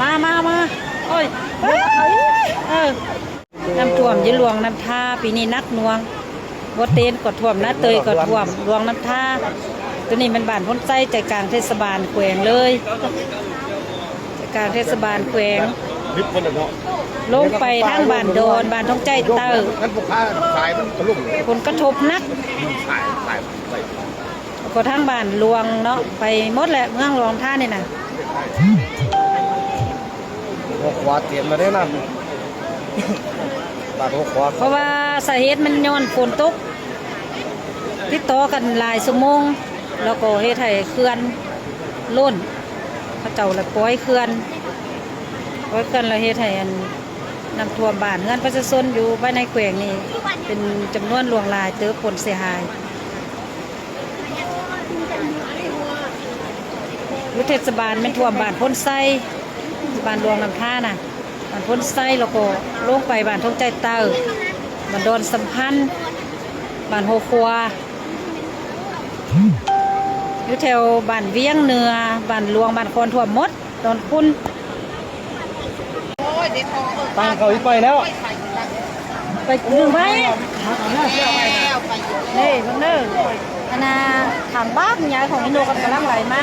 มามามาโอ้ยเอ้ยเออน้ำท่วมยี่หลวงน้ำท่าปีนี้นักหน่วงบ่เตนก็ท่วมนะเตยก็ท่วมหลวงน้ำท่าตัวนี้มันบ้านพ้นไส้ใจกลางเทศบาลแขวงเลยใจกลางเทศบาลแขวงลิฟต์มันเนาะลงไปทางบ้านโดนบ้านท้องใจเตอร์งั้นพวกข้าสายมันกระลุ่มผลกระทบนักสายสายไปก็ทางบ้านหลวงเนาะไปหมดแหละเมืองหลวงท่านี่น่ะ หัวขวาเตรียมมาได้นั่นบาดหัวขวาเพราะว่าสาเหตุมันย้อนฝนตกติดต่อกันหลายชั่วโมง แล้วก็เฮ็ดให้เขื่อนล้นเขาเจ้าละปล่อยเขื่อนปล่อยเขื่อนแล้วเฮ็ดให้อันนำท่วมบ้านเฮือนประชาชนอยู่ภายในแขวงนี่เป็นจำนวนหลวงลายเติบผลเสียหายอยู่เทศบาลแม่นท่วมบ้านพ้นไส้ บ้านหลวงน้ำท่าน่ะบ้านพ้นไส้แล้วก็ลงไปบ้านทงใจเต้าบ้านดอนสัมพันธ์บ้านโฮครัวอยู่แถวบ้านเวียงเหนือบ้านหลวงบ้านคอนท่วมหมดดอนคุณตั้งเขาอีกไปแล้ว ไปดึงไว้นี่เพิ่งเด้ออันน่ะทางบ้านยายของอินโดกันกำลังไหลมา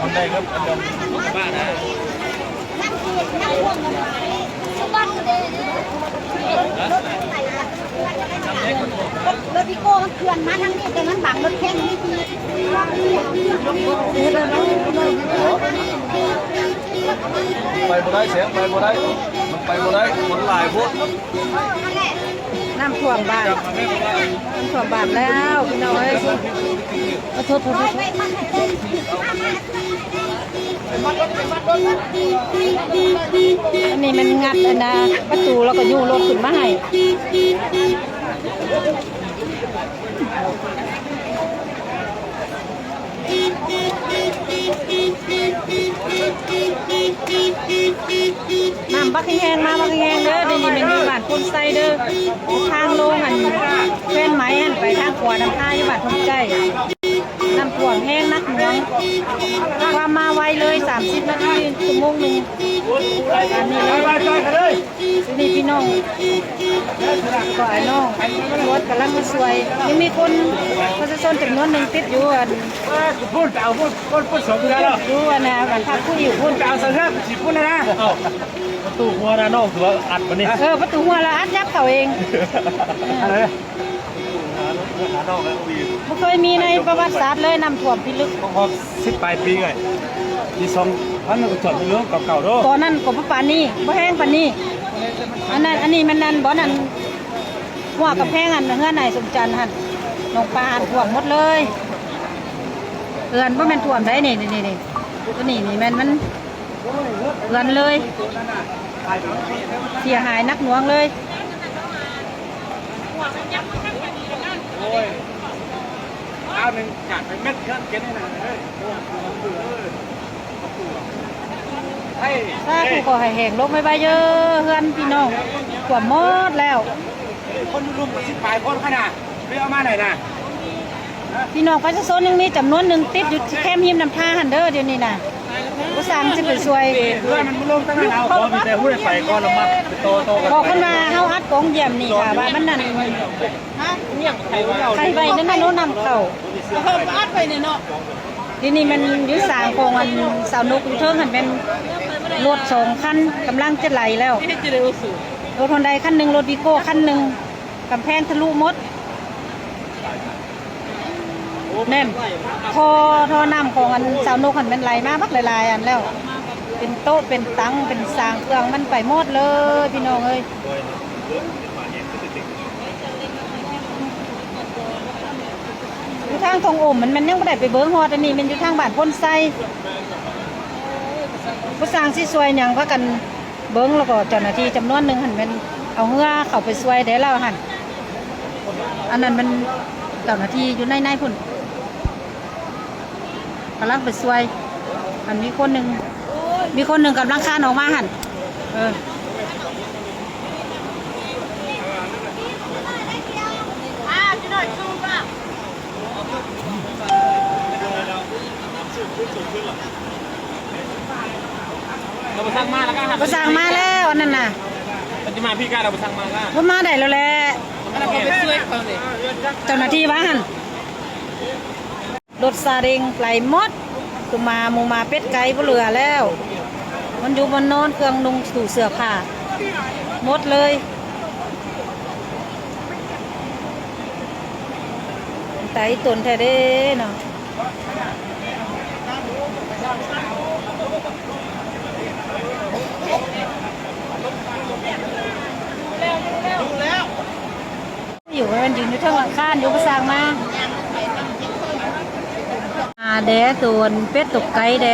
คนใดครับอันเดิมบ้านนะรถพี่โก้มันเขื่อนมาทางนี้แต่มันบังรถแข้งนี่ทีไปบ่ได้เสียงไปบ่ได้มันไปบ่ได้คนหลายพวก น้ำท่วมบ้านน้ำท่วมบ้านแล้วพี่น้องเอ้ยขอโทษขอโทษขอโทษอันนี้มันงัดอันนะประตูแล้วก็ยูรถขึ้นมาให้ น้ำบักแห้งมาบักแห้งเด้อเดี๋ยวนี้มันมีบ้านพุ่นไส้เด้อทางลงอันเพื่อนไม้อันไปทางขวาน้ำท่าอยู่บ้านทุ่งใจน้ำท่วงแห้งนักหน่วงความมาไวเลย 30 นาทีชั่วโมงหนึ่งอันนี้เลย นี่พี่น้องก็ไอ้น้องรถกำลังมาสวยยังมีคนประชาชนจำนวนหนึ่งติดอยู่อันพูดเอาพูดพูดพูดสมกันแล้วอยู่อันนะอันพักผู้อยู่พุ่นเอาสักครับสิพูดนะนะประตูหัวนะน้องถือว่าอัดมันนี่เออประตูหัวละอัดยับเขาเองอะไรหาน้องแล้ววีไม่เคยมีในประวัติศาสตร์เลยน้ำท่วมพิลึกพอสิบปลายปีไงมีสองพันก็จอดเรื่องเก่าๆด้วยตอนนั้นก็บ่ปานนี้บ่แห้งปานนี้ อันนั้นอันนี้มันนั่นบ่นั่นหัวกับแพงอันเฮือนไหนสมจันทร์หั่นน้องปลาอันท่วมหมดเลยเฮือนบ่แม่นท่วมได้นี่นี่นี่นี่ตัวนี้นี่ม่นมันเฮือนเลย เสียหายนักหน่วงเลยเอาหนึ่งจัดเป็นเม็ดเครื่องเก็ตให้หน่อยเลยให้ ถ้าผู้ก่อให้แห้งลงไม่ใบเยอะเฮือนพี่น้องท่วมหมดแล้ว คนรุมสิบปลายคนขนาดไม่เอามาไหนนะพี่น้องประชาชนยังมีจำนวนหนึ่งติดอยู่ที่แคมป์หิมน้ำท่าหันเด้อเดี๋ยวนี้นะผู้สร้างจะไปช่วยเพื่อนมันลงตั้งแต่เอาพอมีแต่พูดไปก่อนละมัดโตโตกันบอกคนมาเฮาอัดกองเยี่ยมนี่ค่ะว่ามันนั่นเนี่ยใครว่าเราใครไปนั่นน่ะโน้นนำเข้าเพิ่มอัดไปเนี่ยเนาะทีนี้มันอยุสร้างของอันสาวนกอยู่เทิงหันเป็น รถสองคันกำลังจะไหลแล้วที่จะได้รู้สึกรถฮอนไดคันหนึ่งรถวีโก้คันหนึ่งกำแพงทะลุหมดแน่นพอทอน้ำของอันสาวนกหันเป็นไหลมาบักหลายๆอันแล้ว เป็นโต๊ะเป็นตังเป็นสางเครื่องมันไปหมดเลยพี่น้องเอ้ยอยู่ทางทองอมมันมันยังไม่ได้ไปเบิ้งฮอดอันนี้มันอยู่ทางบ้านพ้นไส้ ผู้สร้างที่ช่วยหยังพากันเบิ้งแล้วก็เจ้าหน้าที่จำนวนหนึ่งหันแมันเอาเหือเข้าไปช่วยได้แล้วหันอันนั้นมันเจ้าหน้าที่อยู่ในในพุ่นกำลังไปช่วย อันมีคนหนึ่งมีคนหนึ่งกำลังคานออกมาหันเออ เราไปสร้างมาแล้วก็ครับก็สั่งมาแล้วอันนั้นน่ะมันจะมาพี่ก้าเราไปสร้างมาแล้วว่ามาได้แล้วแหละเราไปช่วยเขาเนี่ยเจ้าหน้าที่ว่าหันรถซาเร็งไหลหมดคือมาหมูมาเป็ดไก่บ่เหลือแล้ว มันอยู่บนนอนเครื่องนุ่งสู่เสื้อผ้าหมดเลยไตตนแท้เด้เนาะอยู่มันยืนอยู่เท่านอยู่ประสร้างมาอาแดตัวนเป็ดตกไก่แด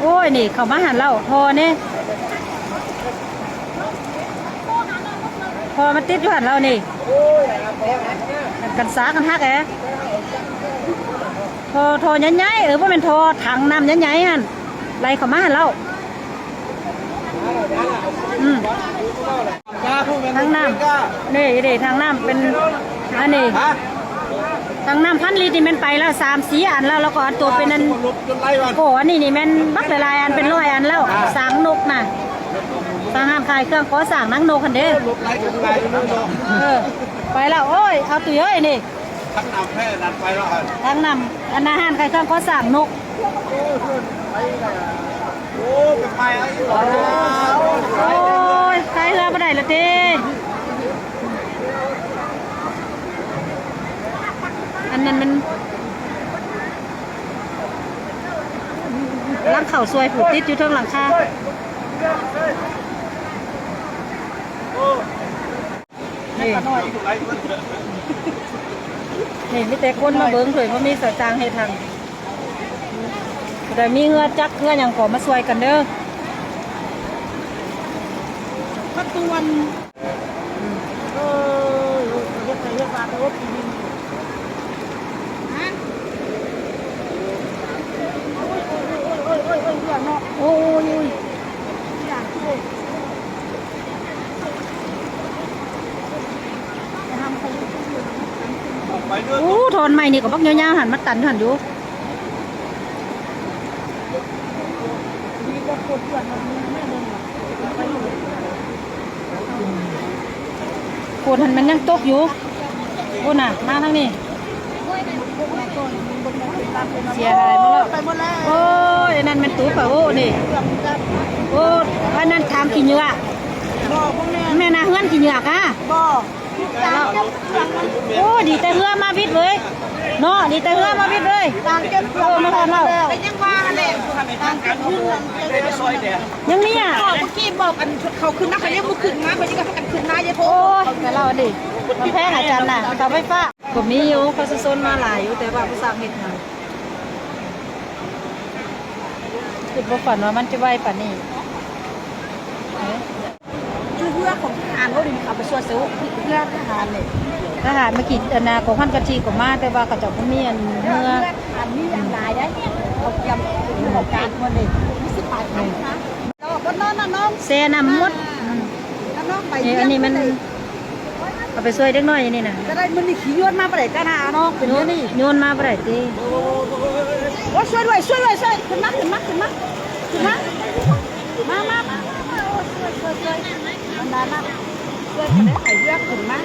โอ้ยนี่เขามาหันเล่าพอเนี่ยพอมันติดอยู่หันเรานี่กันสากันฮักแอทอทอยันยัยเออว่าเป็นทอถังน้ำยันยัยๆหันไรเขามาหันเล่าอืม ทางน้ำนี่เด็ทางน้ำเป็นอันนี้ฮะทางน้ำพันลิตรนี่แมันไปแล้วสามสี่อันแล้วแล้วก็อันตัวเป็นอันลบจนไล่วันโอ้อันนี้นี่แมันบักหลายๆอันเป็นร้อยอันแล้วสางนกน่ะสางห้ามขายเครื่องขอสั่งนังนกคันเด้อลบไล่จนไล่นู่นเนาะเออไปแล้วโอ้ยเอาตุ้ยเอ้ยนี่ทั้งนำแค่นั้นไปแล้วครับทางน้ำอันอาหารขายเครื่องขอสั่งนกโอ้ไปไปไอ้โอ้ ยขายเรือมาได้ละเต้อันนั้นมันหลังเข่าซวยผูกติดอยู่เทั้งหลังคานี่ไล่มันนี่มีแต่คนมาเบิ้งเผยว่ามีสายจางให้ทางแต่มีเงือจักเงืออย่างขอมาซวยกันเด้อ ประตวนเออเรียกไปเรียกมาแต่ว่าปีนฮะโอ้ยโอ้ยโอ้ยโอ้ยโอ้ยอย่างเนาะโอ้ยโอ้ยอย่างที่เลยจะทำใครอยู่ที่อยู่ไปเรื่อยโอ้ทอนใหม่นี่ก็บักยาวๆหันมาตันหันอยู่ดีกว่าคนเพื่อนมันแม่เดินไปอยู่ โกดหันมันยังตกอยู่โอ้น่ะ มาทางนี้ เสียหายหมดแล้ว ไปหมดแล้วโอ้ยอันนั่นมันตู้ป่ะโอ้นี่ โอ้อันนั้นทางขี้เหยือบอกพวกแม่แม่นาเฮือนกี่เหยือกอะบ อกการเก็บเครื่องโอ้ดีแต่เฮือมาวิดเลยเนาะดีแต่เฮือมาวิดเลยการเก็บเครื่องมาแล้วเป็นยังว่าเลยการเก็บเครื่องไปซอยแดดยังมีอะเมื่อกี้บอกกันเขาขึ้นนะเขายังไม่ขึ้นนะเขายังกันขึ้นนะยายโพโอ้ยแต่เราดิมาแพงอาจารย์น่ะเสาไฟฟ้าก็มีอยู่เขาซนมาหลายอยู่แต่ว่าผู้สร้างเห็ดมาคิดว่าฝันว่ามันจะไหวป่านื่อของทหารเขาดิเขาไปช่วยซื้อเพื่อทหารเลยทหารเมื่อกี้อนาของพันกะทีก็มาแต่ว่าเขาเจ้าก็มีอันเมื่อทหารนี่อย่างไรได้เขาจำเป็นของการมันเลยไม่สิบบาทนะเราบนน้องน้องเซน้ำมดน้องไปนี่อันนี้มันเอาไปช่วยเด็กน้อยอันนี่นะจะได้มันนี่ขี่ยวนมาประเดี๋ยวกันนะน้องเป็นโยนนี่โยนมาบ่ได้ติโอ้ช่วยด้วยช่วยด้วยช่วยขึ้นมาขึ้นมาขึ้นมาขึ้นมามามาช่วยช่วยช่วย มันได้มากช่วยกันได้ไข่เยอะขึ้นมาก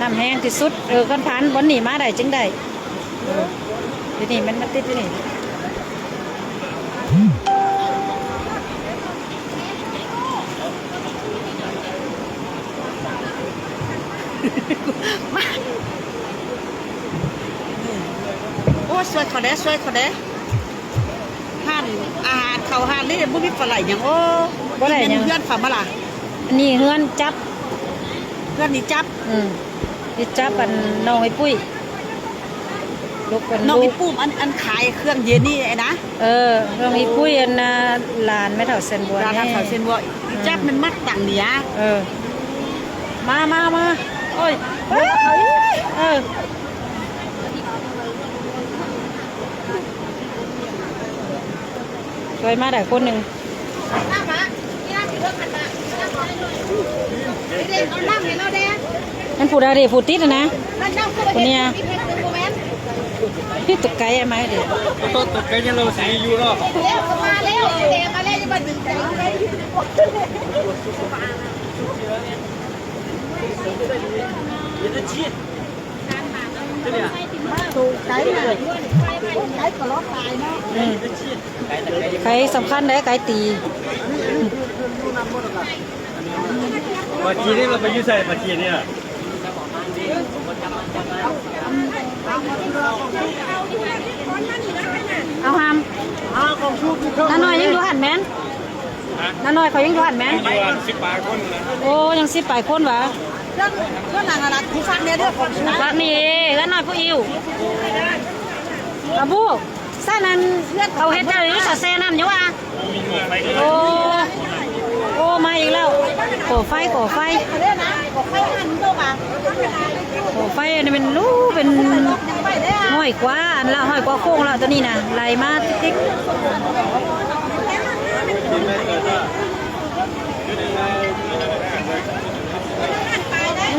น้ำแห้งที่สุดเออคันพันบนนี่มาได้จึงได้เออเดี๋ยวนี้มันมาติดอยู่นี่โอ้ช่วยเขาได้ช่วยเขาได้ห่านอาหารเขาห่านนี่บุ้มีปลาไหลอย่างโอ้ เพื่อนฝามาล่ะอันนี้เฮือนจับ เพื่อนนี่จับอืมที่จับอันน้องไอ้ปุ้ยลูกเป็นน้องลูมีกปุ่มอันอันขายเครื่องเย็นนี่ไอ้นะเออน้องไอ้ปุ้ยอันน่ะหลานแม่เฒ่าเซนบัวราคานี่เขาเช่นว่าจับมันมัดต่างเนี้ยเออ มามามาโอ้ยเอ้ยเออช่วยมาได้คนหนึ่ง นั่นผู้ใดเด็ผู้ติดนะนะนั่นเจ้าก็คนเนี้ยพี่ตกไก่ไหมเด็กตัวตกใจยังเราสีอยู่เนาเร็วมาแล้วเด็กมาแล้วจะมาดึงใจไปตูไก่น่ะไก่ก็รอดตายเนาะอืม ไก่สำคัญได้ไก่ตีมากีนี่เราไปยืดใส่มากีเนี่ยเอาหามน้าน้อยยังอยู่หันแมนน้าน้อยเขายังอยู่หันแมนอยู่อันสิบปลายคนนะโอ้ยังสิบปลายคนวะ เรื่องเรื่องอะไรนะผู้ฟังเนี่ยเรื่องคนนะรักนี่แล้วน้อยผู้อิวอาบูซ่านั้นเขาเฮ็ดได้หรือสอดแซ่น้ำอยู่วะโอ้โอ้มาอีกแล้วก่อไฟก่อไฟเรื่องนะบอกให้หันตัวมาก่อไฟอันนี้เป็นรู้เป็นยังไปได้อะห้อยกว่าอันละห้อยกว่าโค้งละตัวนี้นะไหลมาติ๊ก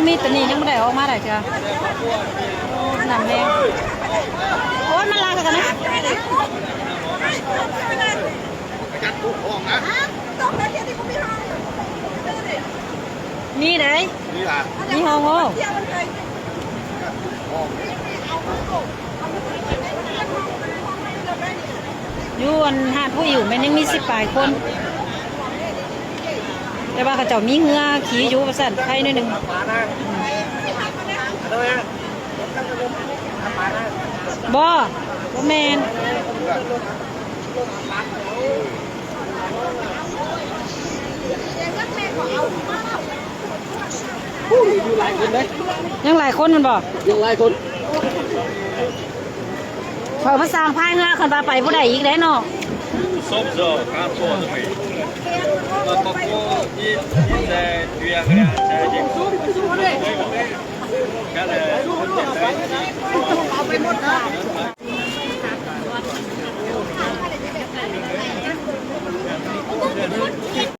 ยังมีตัวนี้ยังไม่ได้ออกมาได้จ้ะน้ำแดงโอ้ยมันลากกันนะนี่ไหนนี่ล่ะนี่ห้องโอ้อยู่อันหาดผู้อยู่มันยังมีสิบปลายคน แต่ว่าเขาเจ้ามีเหงือขี่อยู่ประสันไข่หนิดหนึ่งบ่บ่แมนยังหลายคนมันบ่ยังไงคนเขามาสร้างพายเงือคนมาไปผู้ใดอีกได้เนาะส้มโซ่การโซ่ทำไมเราตกโก้ยี่ยี่แต่เบียร์กันใช่จริงก็เลยคนเจ็บเลยเอาไปหมดเลย